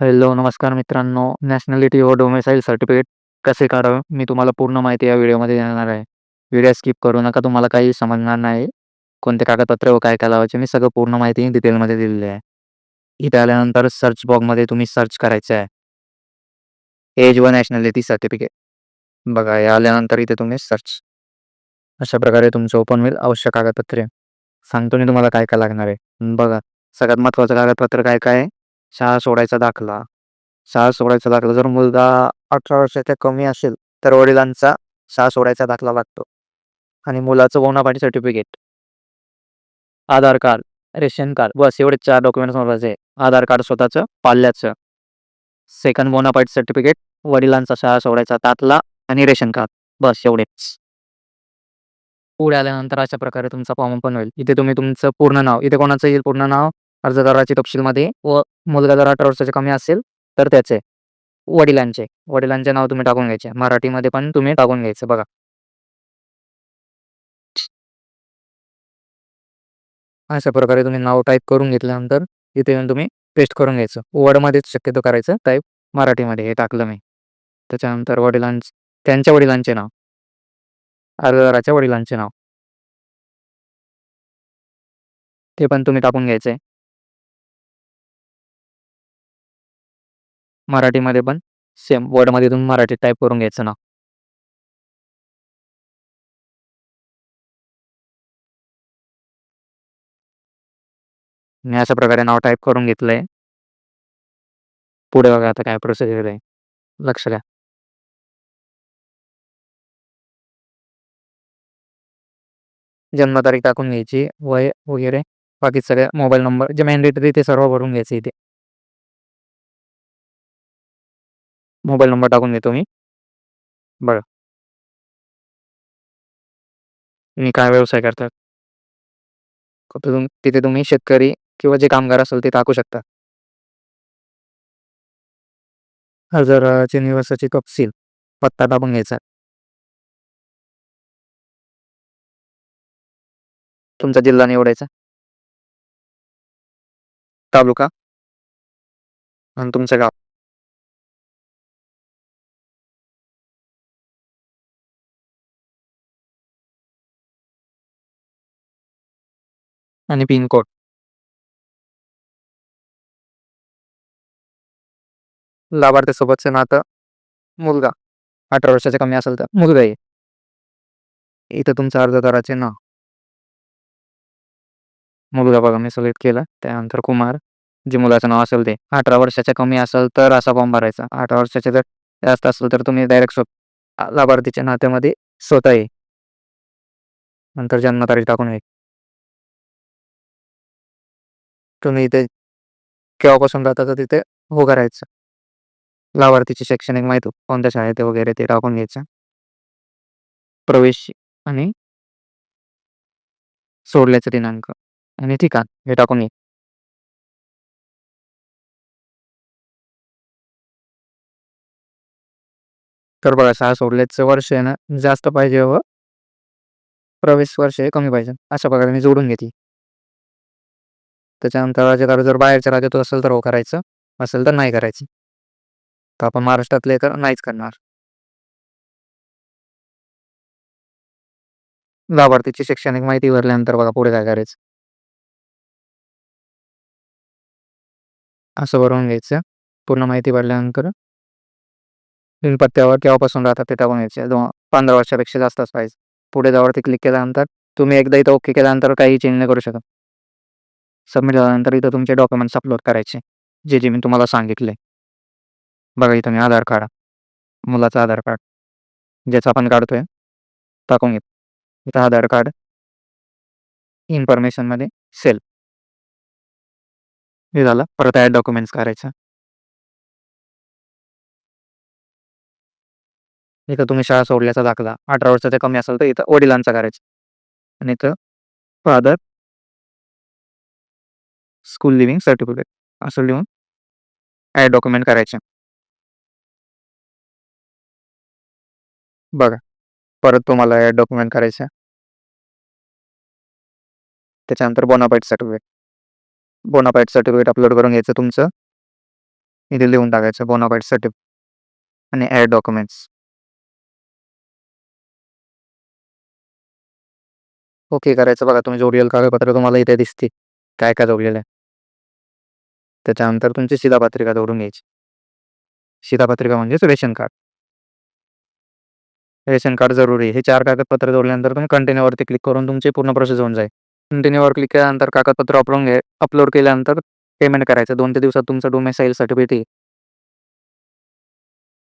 Hello, नमस्कार मित्रांनो. Nationality व डोमेसाईल सर्टिफिकेट कसे काढावे? मी तुम्हाला पूर्ण माहिती या व्हिडिओमध्ये देणार आहे. व्हिडिओ स्किप करू नका. तुम्हाला काही समजणार नाही. कोणते कागदपत्र व काय-काय लावायचे मी सगळं पूर्ण माहिती डिटेलमध्ये दिलेली आहे. इथे आल्यानंतर सर्च बॉक्समध्ये तुम्ही सर्च करायचं आहे. एज व नॅशनॅलिटी सर्टिफिकेट. बघा या आल्यानंतर इथे तुम्ही सर्च. अशा प्रकारे तुमचं ओपन होईल. आवश्यक कागदपत्रे. सांगतो मी तुम्हाला काय-काय लागणार आहे. बघा सगळ्यात महत्त्वाचं कागदपत्र काय-काय आहे? शाळा सोडायचा दाखला. शाळा सोडायचा दाखला जर मुलगा 18 वर्षाच्या कमी असेल, तर वडिलांचा शाळा सोडायचा दाखला लागतो. आणि मुलाचं bonafide certificate. Aadhaar card, ration card बस एवढे चार डॉक्युमेंट्स महत्त्वाचे आधार कार्ड स्वतःचं, पाल्याचं. सेकंड बोनापाईट सर्टिफिकेट, वडिलांचा शाळा सोडायचा दाखला आणि रेशन कार्ड बस एवढेच. पुढे आल्यानंतर अशा प्रकारे तुमचा फॉर्म पण होईल. इथे तुम्ही तुमचं पूर्ण नाव, इथे कोणाचं येईल पूर्ण नाव? अर्जदाराचे तपशीलमध्ये व मुलगा जर 18 वर्षाच्या कमी असेल, तर त्याचे. वडिलांचे, वडिलांचे नाव तुम्ही टाकून घ्यायचे. मराठीमध्ये पण तुम्ही टाकून घ्यायचं बघा. अशा प्रकारे तुम्ही नाव टाईप करून घेतल्यानंतर इथे येऊन तुम्ही पेस्ट करून घ्यायचं. वर्डमध्येच शक्यतो करायचं टाईप मराठीमध्ये हे टाकलं मी. त्याच्यानंतर वडिलांच त्यांच्या वडिलांचे नाव. अर्जदाराच्या वडिलांचे नाव. ते पण तुम्ही टाकून घ्यायचे मराठीमध्ये पण सेम वर्डमध्ये तुम्ही मराठी टाइप करून घ्यायचं नाव. मी अशा प्रकारे नाव टाईप करून घेतलंय. पुढे बघा आता काय प्रोसेस आहे. लक्ष द्या. जन्मतारीख टाकून घ्यायची, वय वगैरे बाकी सगळे मोबाईल नंबर जे मॅन्डेटरी ते सर्व भरून घ्यायचे इथे. मोबाईल नंबर टाकून देतो मी. बघा. तुम्ही काय व्यवसाय करतात? तिथे तुम्ही शेतकरी किंवा जे कामगार असेल ते टाकू शकता. अर्जदाराचे निवासाचे तपशील, पत्ता टाकून घ्यायचा. तुमचा जिल्हा निवडायचा. तालुका आणि तुमचं गाव. आणि पिनकोड. लाभार्थीसोबतचं नातं, मुलगा 18 वर्षाच्या कमी असेल तर मुलगा आहे. इथं तुमचं अर्जदाराचे नाव. मुलगा बघा मी सिलेक्ट केलं. त्यानंतर कुमार, जे मुलाचं नाव असेल ते. 18 वर्षाच्या कमी असेल तर असा फॉर्म भरायचा. 18 वर्षाचे जर जास्त असेल तर तुम्ही डायरेक्ट स्व लाभार्थीच्या नात्यामध्ये स्वतः ये नंतर जन्मतारीख टाकून येईल तुम्ही इथे केव्हापासून राहता तर तिथे हो करायचं. लाभार्थीची शैक्षणिक माहिती, कोणत्या शाळेत वगैरे ते टाकून घ्यायचं. प्रवेश आणि सोडल्याचा दिनांक आणि ठिकाण हे टाकून घे. तर बघा शाळा सोडल्याचं वर्ष आहे ना जास्त पाहिजे व प्रवेश वर्ष हे कमी पाहिजे. अशा प्रकारे मी जोडून घेतली. त्याच्यानंतर अर्जदार जर बाहेरच्या राज्यात असेल तर हो करायचं, असेल तर नाही करायचं. तर आपण महाराष्ट्रातले तर नाहीच करणार. लाभार्थीची शैक्षणिक माहिती भरल्यानंतर बघा पुढे काय करायचं. असं भरून घ्यायचं. पूर्ण माहिती भरल्यानंतर पत्त्यावर केव्हापासून राहतात ते टाकून घ्यायचे. 15 वर्षापेक्षा जास्तच पाहिजे. पुढे त्यावरती क्लिक केल्यानंतर तुम्ही एकदा इथं ओके केल्यानंतर काही चेंज नाही करू शकत. सबमिट झाल्यानंतर इथं तुमचे डॉक्युमेंट्स अपलोड करायचे. जे, जे मी तुम्हाला सांगितले. बघा इथं मी आधार कार्ड, मुलाचं आधार कार्ड, ज्याचं आपण काढतोय टाकून घेतो. इथं आधार कार्ड इन्फॉर्मेशनमध्ये सेल. हे झालं. परत ॲड डॉक्युमेंट्स करायचं. इथं तुम्ही शाळा सोडल्याचा दाखला 18 वर्षाच्या कमी असेल तर इथं वडिलांचा करायचा. आणि इथं फादर स्कूल लिव्हिंग सर्टिफिकेट असं लिहून ॲड डॉक्युमेंट करायचे. बघा. परत तुम्हाला ॲड डॉक्युमेंट करायचं. त्याच्यानंतर bonafide certificate. Bonafide certificate upload करून घ्यायचं तुमचं. इथे लिहून टाकायचं बोनापाईट सर्टिफिकेट आणि ॲड डॉक्युमेंट्स ओके करायचं बघा तुम्ही जोडलेलं कागदपत्र तुम्हाला इथे दिसते काय काय जोडलेलं आहे त्याच्यानंतर तुमची शिधापत्रिका जोडून घ्यायची. शिधापत्रिका म्हणजेच रेशन कार्ड. रेशन कार्ड जरुरी आहे. हे चार कागदपत्र जोडल्यानंतर तुम्ही कंटिन्यूवरती क्लिक करून तुमची पूर्ण प्रोसेस होऊन जाईल. कंटिन्यूवर क्लिक केल्यानंतर कागदपत्र अपलोड घे अपलोड केल्यानंतर पेमेंट करायचं. दोन ते दिवसात तुमचं डोमेसाईल सर्टिफिकेट